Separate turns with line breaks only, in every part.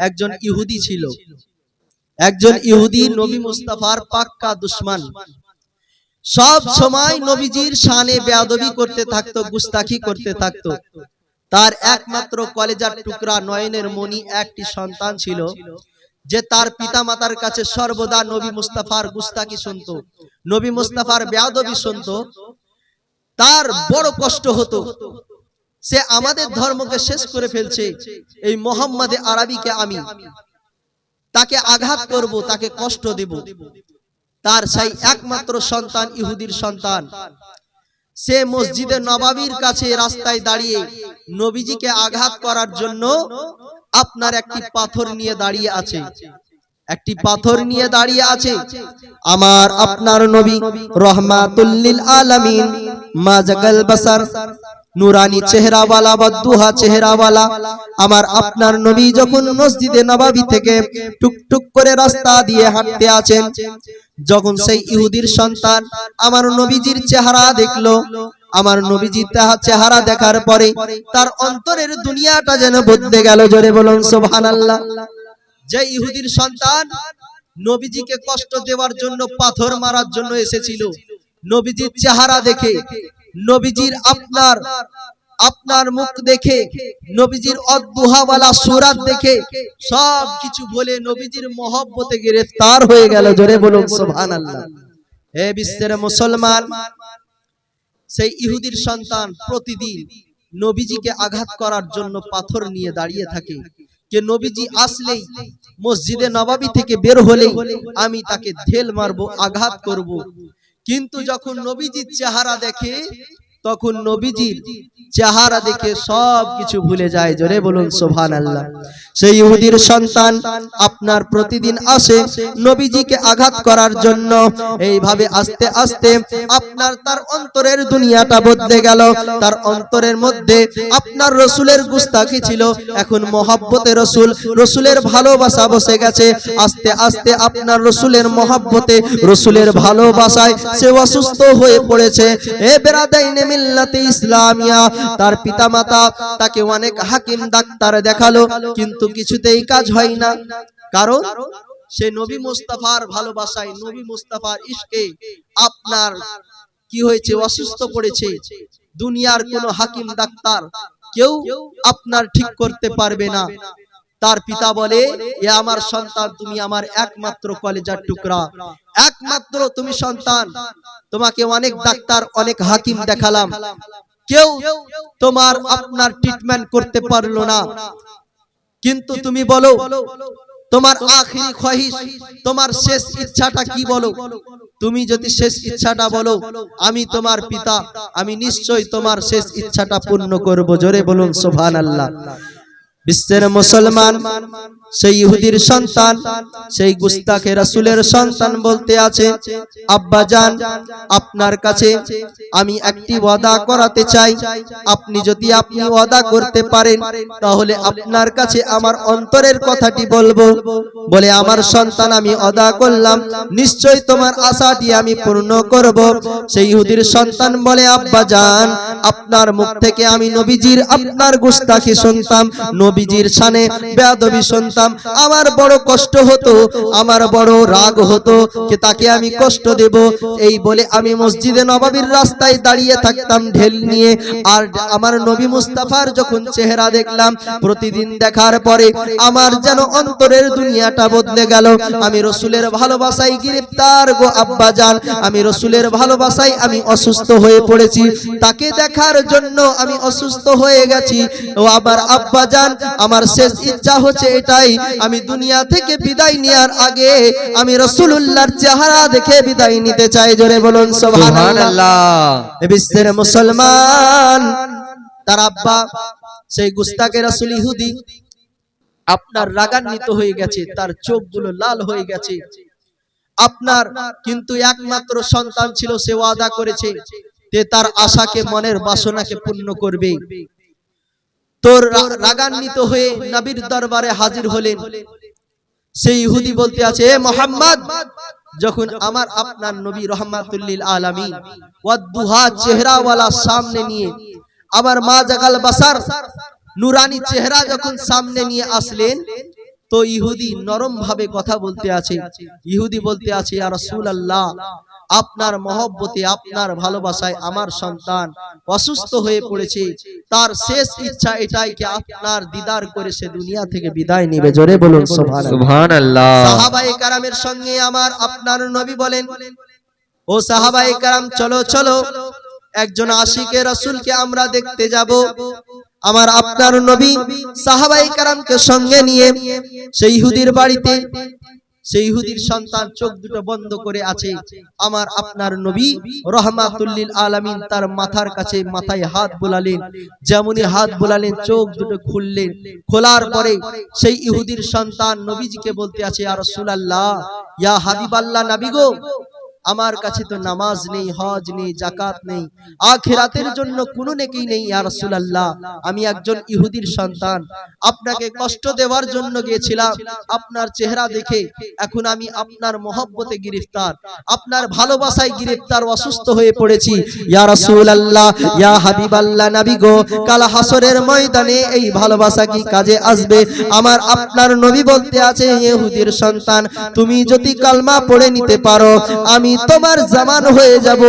একজন ইহুদি ছিল। একজন ইহুদি নবী মুস্তাফার পাক্কা দুশ্মন। সব সময় নবীজির শানে বেয়াদবি করতে থাকতো গুস্তাখি করতে থাকতো। তার একমাত্র কলেজার টুকরা নয়নের মনি একটি সন্তান ছিল যে তার পিতা মাতার কাছে সর্বদা নবী মুস্তাফার গুস্তাকি শুনতো। নবী মুস্তাফার বেয়াদবি শুনতো। তার বড় কষ্ট হতো। সে আমাদের ধর্মকে শেষ করে ফেলছে। এই মোহাম্মদে আরবিকে আমি। তাকে আঘাত করব, তাকে কষ্ট দেব। তার সেই একমাত্র সন্তান, ইহুদির সন্তান। সে মসজিদে নবাবির কাছে রাস্তায় দাঁড়িয়ে নবীজিকে আঘাত করার জন্য আপনার একটি পাথর নিয়ে দাঁড়িয়ে আছে। একটি পাথর নিয়ে দাঁড়িয়ে আছে। আমার আপনার নবী রহমাতুল্লিল আলামিন মাজাকাল বাসার নুরানি চেহারাওয়ালা বদুহা চেহারাওয়ালা। আমার আপনার নবী যখন মসজিদে নবাবী থেকে টুকটুক করে রাস্তা দিয়ে হাঁটতে আছেন, যখন সেই ইহুদির সন্তান আমার নবীজির চেহারা দেখল, আমার নবীজি তাহা চেহারা দেখার পরে তার অন্তরের দুনিয়াটা যেন বদলে গেল। জোরে বলুন, সুবহানাল্লাহ। যে ইহুদির সন্তান নবীজিকে কষ্ট দেওয়ার জন্য, পাথর মারার জন্য এসেছিল, নবীজির চেহারা দেখে নবীজির আপনার আপনার মুখ দেখে, নবীজির অদ্দুহাওয়ালা সুরাত দেখে সব কিছু বলে নবীজির মহব্বতে গ্রেফতার হয়ে গেল। জোরে বলুন, সুবহানাল্লাহ। হে বিশ্বের মুসলমান, সেই ইহুদির সন্তান প্রতিদিন নবীজিকে আঘাত করার জন্য পাথর নিয়ে দাঁড়িয়ে থাকে। যে নবীজি আসলেই মসজিদে নবাবী থেকে বের হলেই আমি তাকে ঢেল মারবো, আঘাত করব। কিন্তু যখন নবীজির চেহারা দেখে তখন নবীজির চেহারা দেখে সব কিছু ভুলে যায়। জোরে বলুন সোভান আল্লাহ সেই ইহুদির সন্তান আপনার প্রতিদিন আসে নবীজিকে আঘাত করার জন্য। এইভাবে আস্তে আস্তে আপনার তার অন্তরের দুনিয়াটা বদলে গেল। তার অন্তরের মধ্যে আপনার রসুলের গুস্তাকি ছিল। এখন মহাব্বতে রসুল, রসুলের ভালোবাসা বসে গেছে। আস্তে আস্তে আপনার রসুলের মহাব্বতে, রসুলের ভালোবাসায় সে অসুস্থ হয়ে পড়েছে। এ বেরাদাইনে মিল্লাতে ইসলামিয়া। তার পিতামাতা তাকে অনেক হাকিম ডাক্তার দেখাল, কিন্তু কিছুতেই কাজ হয় না। কারণ সে নবী মুস্তাফার ভালোবাসায়, নবী মুস্তাফার আপনার কি হয়েছে, অসুস্থ পড়েছে। দুনিয়ার কোন হাকিম ডাক্তার কেউ আপনার ঠিক করতে পারবে না। তার পিতা বলে এ আমার সন্তান তুমি আমার একমাত্র কলেজার টুকরা। একমাত্র তুমি সন্তান। তোমাকে অনেক ডাক্তার অনেক হাকিম দেখালাম। কেউ তোমার আপনার ট্রিটমেন্ট করতে পারল না। কিন্তু তুমি বলো তোমার আখিরি খহিস তোমার শেষ ইচ্ছাটা কি বলো? তুমি যদি শেষ ইচ্ছাটা বলো আমি তোমার পিতা আমি নিশ্চয় তোমার শেষ ইচ্ছাটা পূর্ণ করব। জোরে বলুন সোভান আল্লাহ বিশ্বের মুসলমান। সেই ইহুদির সন্তান, সেই গুস্তাখে রাসূলের সন্তান বলতে আছে, আব্বা জান, আপনার কাছে আমি একটি ওয়াদা করাতে চাই। আপনি যদি আপনি ওয়াদা করতে পারেন, তাহলে আপনার কাছে আমার অন্তরের কথাটি বলব। বলে, আমার সন্তান আমি ওয়াদা করলাম, নিশ্চয় তোমার আশাটি আমি পূর্ণ করব। সেই ইহুদির সন্তান বলে, আব্বা জান, আপনার মুখ থেকে আমি নবীজির, আপনার গুস্তাখি শুনতাম। নবীজির শানে বেয়াদবি শুনতাম। আমার বড় কষ্ট হতো, আমার বড় রাগ হতো যে তাকে আমি কষ্ট দেব। এই বলে আমি মসজিদে নবাবির রাস্তায় দাঁড়িয়ে থাকতাম ঢেল নিয়ে। আর আমার নবী মুস্তাফার যখন চেহারা দেখলাম, প্রতিদিন দেখার পরে আমার যেন অন্তরের দুনিয়াটা বদলে গেল। আমি রসুলের ভালোবাসায় গ্রেফতার গো আব্বা জান, আমি রসুলের ভালোবাসায় আমি অসুস্থ হয়ে পড়েছি। তাকে দেখার জন্য আমি অসুস্থ হয়ে গেছি। ও আবার আব্বা যান আমার শেষ ইচ্ছা হচ্ছে এটাই আমি দুনিয়া থেকে বিদায় নেওয়ার আগে আমি রসুল্লাহর চেহারা দেখে বিদায় নিতে চাই জোরে বলুন সুবহানাল্লাহ। বিশ্বের মুসলমান তার আব্বা সেই গুস্তাকে রাসূল ইহুদি। আপনার রাগান্বিত হয়ে গেছে তার চোখগুলো লাল হয়ে গেছে। আপনার কিন্তু একমাত্র সন্তান ছিল সে ওয়াদা করেছে যে তার আশাকে মনের বাসনাকে পূর্ণ করবে। তোর রাগান্বিত হয়ে নবীর দরবারে হাজির হলেন। সেই ইহুদি বলতে আছে, এ মোহাম্মদ, যখন আমার আপনার নবী রহমাতুল্লিল আলামিন ওয়াদ্দুহা চেহারাওয়ালা সামনে নিয়ে আবার মা জাগাল বাসার নুরানি চেহারা যখন সামনে নিয়ে আসলেন, তো ইহুদি নরম ভাবে কথা বলতে আছে। ইহুদি বলতে আছে আর রসুল আল্লাহ আপনার মহব্বতে আপনার ভালোবাসায় আমার সন্তান অসুস্থ হয়ে পড়েছে। তার শেষ ইচ্ছা এটাই কি আপনার দিদার করে সে দুনিয়া থেকে বিদায় নেবে। জোরে বলুন সুবহানাল্লাহ। সাহাবায়ে কারামের সঙ্গে আমার আপনার নবী বলেন ও সাহাবায়ে কারাম চলো চলো। একজন আশিকে রাসূলকে আমরা দেখতে যাব। আমার আপনার নবী সাহাবায়ে কারামকে সঙ্গে নিয়ে সেই ইহুদির বাড়িতে সেই ইহুদির সন্তান চোখ দুটো বন্ধ করে আছে। আমার আপনার নবী রহমাতুল্লিল আলামিন তার মাথার কাছে মাথায় হাত বোলালেন। যেমনই হাত বোলালেন, চোখ দুটো খুললেন। খোলার পরে সেই ইহুদির সন্তান নবীজিকে বলতে আছে আর সুলাল্লাহ ইয়া হাবিবাল্লাহ নাবিগো আমার কাছে তো নামাজ নেই হজ নেই জাকাত নেই। আখিরাতের জন্য কোনো নেকি নেই ইয়া রাসূলুল্লাহ। আমি একজন ইহুদির সন্তান। আপনাকে কষ্ট দেওয়ার জন্য গিয়েছিলাম। আপনার চেহারা দেখে এখন আমি আপনার মহব্বতে গ্রেফতার। আপনার ভালোবাসায় গ্রেফতার অসুস্থ হয়ে পড়েছি। ইয়া রাসূলুল্লাহ ইয়া হাবিবাল্লাহ নবী গো কাল হাসরের ময়দানে এই ভালোবাসা কি কাজে আসবে? আমার আপনার নবী বলতে আছে ইহুদির সন্তান তুমি যদি কালমা পড়ে নিতে পারো আমি তোমার জামান হয়ে যাব।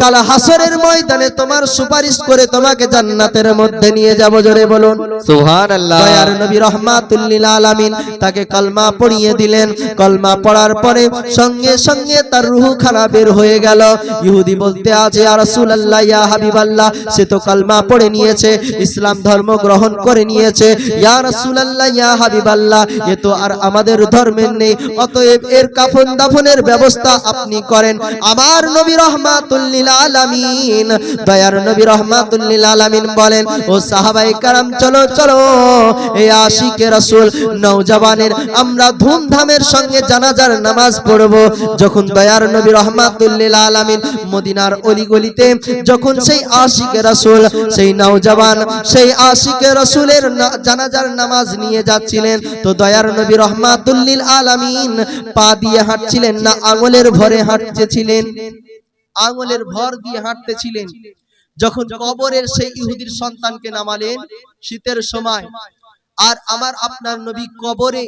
কাল হাসরের ময়দানে তোমার সুপারিশ করে তোমাকে জান্নাতের মধ্যে নিয়ে যাব জোরে বলুন।
সুবহানাল্লাহ।
দয়ার নবী রহমাতুল্লিল আলামিন তাকে কলমা পড়িয়ে দিলেন। কলমা পড়ার পরে সঙ্গে সঙ্গে তার রূহ খানা বের হয়ে গেল। ইহুদি বলতে আছে আর রাসূলুল্লাহ ইয়া হাবিবাল্লাহ। সে তো কলমা পড়ে নিয়েছে ইসলাম ধর্ম গ্রহণ করে নিয়েছে। ইয়া রাসূলুল্লাহ ইয়া হাবিবাল্লাহ। এ তো আর আমাদের ধর্মের নেই। অতএব এর কাফন দাফনের ব্যবস্থা আপনি করেন। আমার নবী রহমাতুল্লিল আলামিন দয়ার নবী রহমাতুল্লিল আলামিন বলেন ও সাহাবায়ে কারাম চলো চলো এই আশিকে রাসূল নওজওয়ানের আমরা ধুমধামের সঙ্গে জানাজার নামাজ পড়ব। যখন দয়ার নবী রহমাতুল্লিল আলামিন মদিনার অলিগলিতে যখন সেই আশিকে রাসূল সেই নওজওয়ান সেই আশিকে রাসূলের জানাজার নামাজ নিয়ে যাচ্ছিলেন তো দয়ার নবী রহমাতুল্লিল আলামিন পা দিয়ে হাঁটছিলেন না আঙুলের ভরে হাঁটতেছিলেন আঙুলের ভর দিয়ে হাঁটতেছিলেন যখন কবরের সেই ইহুদির সন্তানকে নামালেন, শীতের সময়, আর আমার আপনার নবী কবরে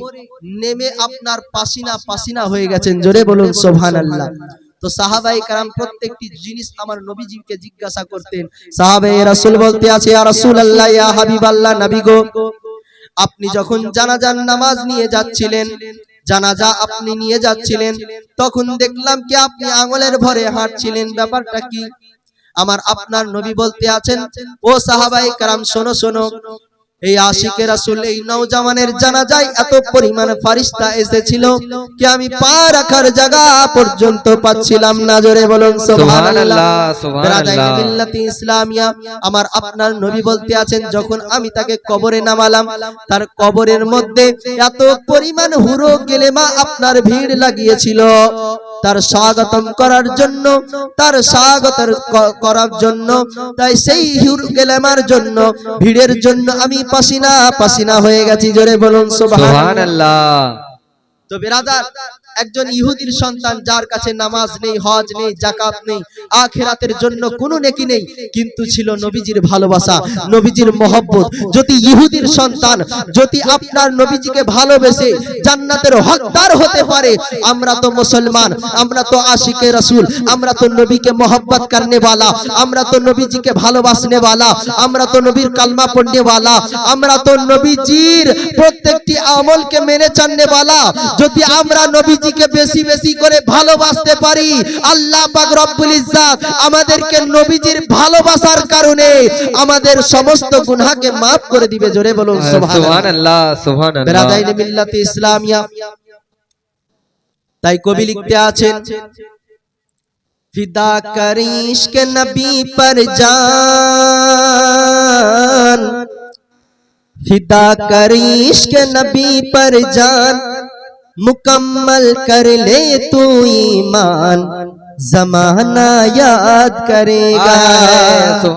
নেমে আপনার পাসিনা পাসিনা হয়ে গেছেন। জোরে বলুন, সুবহানাল্লাহ। তো সাহাবাই কারাম প্রত্যেকটি জিনিস আমার নবীজিকে জিজ্ঞাসা করতেন। সাহাবাই রাসুল বলতে আছে, ইয়া রাসূলুল্লাহ, ইয়া হাবিবাল্লাহ, নবী গো, আপনি যখন জানাজান নামাজ নিয়ে যাচ্ছিলেন জানাজা আপনি নিয়ে যাচ্ছিলেন, তখন দেখলাম কি আপনি আঙুলের ভরে হাঁটছিলেন, ব্যাপারটা কি? আমার আপনার নবী বলতে আছেন, ও সাহাবাই কারাম, শোনো শোনো এই আশিকে রাসূল এই নওজওয়ানের জানাজায় এত পরিমাণ ফারিস্তা এসেছিল কি আমি পা রাখার জায়গা পর্যন্ত পাচ্ছিলাম না? জোরে বলুন সুবহানাল্লাহ।
সুবহানাল্লাহ
বেরাদাইনে ইসলামিয়া আমার আপনার নবী বলতে আছেন যখন আমি তাকে কবরে নামালাম তার কবরের মধ্যে এত পরিমাণ হুরো গেলেমা আপনার ভিড় লাগিয়েছিল। তার স্বাগতম করার জন্য তার স্বাগত করার জন্য তাই সেই হুর গেলেমার জন্য ভিড়ের জন্য আমি পাসিনা পাসিনা হয়ে গেছি জোরে বলুন সুবহানাল্লাহ।
আল্লাহ
তো বেরাদার একজন ইহুদির সন্তান যার কাছে নামাজ নেই, হজ নেই জাকাত নেই, আখেরাতের জন্য কোনো নেকি নেই, কিন্তু ছিল নবীজির ভালোবাসা, নবীজির মহব্বত। যদি ইহুদির সন্তান, যদি আপনার নবীজিকে ভালোবেসে জান্নাতের হকদার হতে পারে, আমরা তো মুসলমান, আমরা তো আশিকে রসুল, আমরা তো নবীকে মহব্বত করনেওয়ালা, আমরা তো নবীজিকে ভালোবাসনে বালা আমরা তো নবীর কালমা পড়নে বালা আমরা তো নবীজির প্রত্যেকটি আমলকে মেনে চাননে বালা যদি আমরা নবীজি নবীকে বেশি বেশি করে ভালোবাসতে পারি। আল্লাহ পাক রব্বুল ইজ্জাত আমাদেরকে নবীজির ভালোবাসার কারণে আমাদের সমস্ত গুনাহকে maaf করে দিবে। জোরে বলুন হ্যাঁ,
সুবহানাল্লাহ। সুবহানাল্লাহ
বেরাদাইন মিল্লাতে ইসলামিয়া। তাই কবি লিখতে আছেন ফিদা করিস কে নবী পর জান। ফিদা করিস কে নবী পর জান। मुकम्मल कर ले तू ईमान जमाना याद करेगा